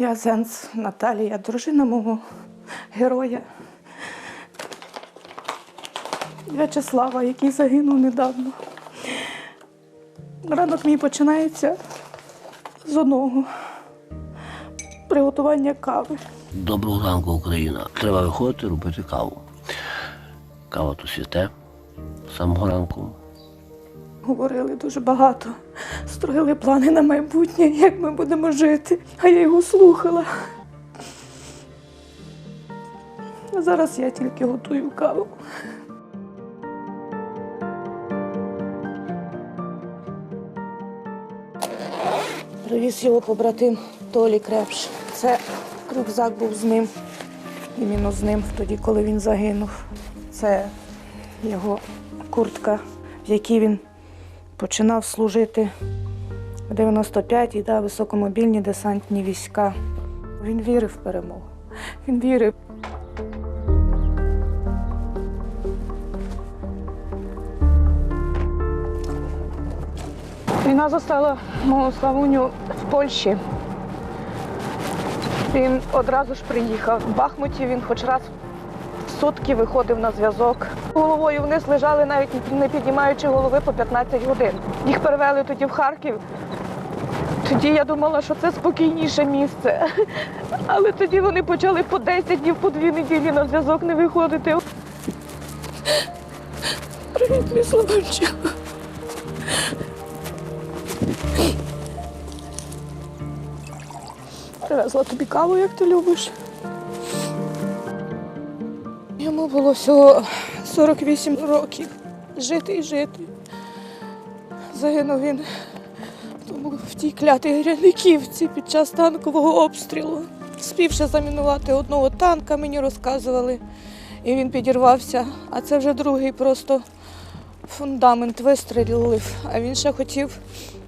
Я Зенц Наталія, дружина мого героя В'ячеслава, який загинув недавно. Ранок мій починається з одного приготування кави. Доброго ранку, Україна. Треба виходити робити каву. Кава то святе з самого ранку. Говорили дуже багато, строїли плани на майбутнє, як ми будемо жити, а я його слухала. А зараз я тільки готую каву. Привіз його побратим Толі Крепш. Це рюкзак був з ним, іменно з ним, тоді, коли він загинув. Це його куртка, в якій він починав служити в 95-й, да, високомобільні десантні війська. Він вірив в перемогу. Він вірив. Війна застала мого Славуню в Польщі. Він одразу ж приїхав. В Бахмуті він хоч раз сутки виходив на зв'язок. Головою вниз лежали, навіть не піднімаючи голови по 15 годин. Їх перевели тоді в Харків. Тоді я думала, що це спокійніше місце. Але тоді вони почали по 10 днів, по 2 неділі на зв'язок не виходити. Привіт, мій Славунчик. Привезла тобі каву, як ти любиш. Йому було всього 48 років. Жити і жити. Загинув він тому в тій клятій Гряниківці під час танкового обстрілу. Співши замінувати одного танка, мені розказували. І він підірвався. А це вже другий просто фундамент вистрілив. А він ще хотів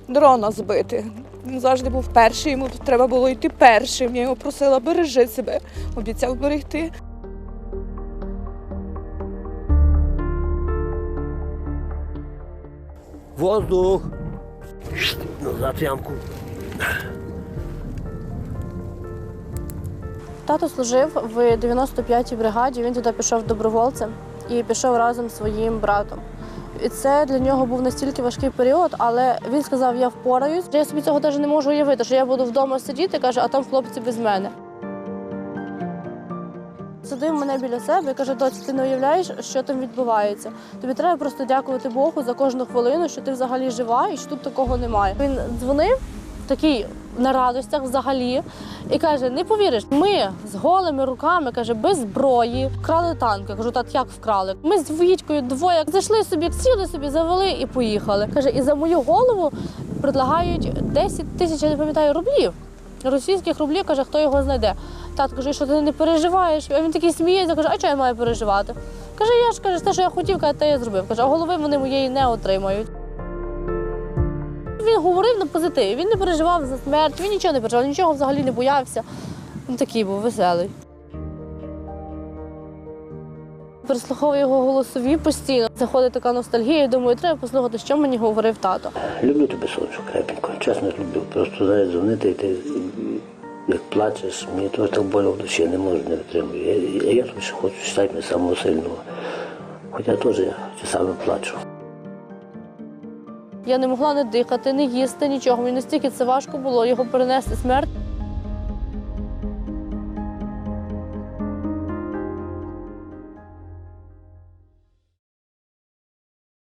дрона збити. Він завжди був перший, йому треба було йти першим. Я його просила, бережи себе, обіцяв берегти. Воздух! Назад в ямку. Тато служив в 95-й бригаді. Він туди пішов добровольцем і пішов разом зі своїм братом. І це для нього був настільки важкий період, але він сказав: я впораюсь. Я собі цього навіть не можу уявити, що я буду вдома сидіти, каже, а там хлопці без мене. Садив мене біля себе і каже, доці, ти не уявляєш, що там відбувається. Тобі треба просто дякувати Богу за кожну хвилину, що ти взагалі жива і що тут такого немає. Він дзвонив такий на радостях взагалі і каже: не повіриш, ми з голими руками, каже, без зброї вкрали танк. Я кажу, так як вкрали? Ми з Вітькою двоє зайшли собі, сіли собі, завели і поїхали. Каже, і за мою голову предлагають 10 тисяч, я не пам'ятаю, рублів. Російських рублів каже, хто його знайде. Тат каже, що ти не переживаєш. А він такий сміється, каже, а чого я маю переживати? Каже, я ж каже, те, що я хотів, каже, те я зробив. Каже, а голови вони моєї не отримають. Він говорив на позитиві, він не переживав за смерть, він нічого не переживав, нічого взагалі не боявся. Він такий був веселий. Переслуховую його голосові постійно. Заходить така ностальгія, і думаю, треба послухати, що мені говорив тато. Люблю тебе, сонечко, крепенько. Чесно люблю. Просто зараз дзвонити і ти як плачеш, мені то так болю в душі, не можу, не витримую. Я, я, я тобі хочу мене самого сильного. Хоча теж часами плачу. Я не могла не дихати, не їсти, нічого. Мені настільки це важко було його перенести смерть.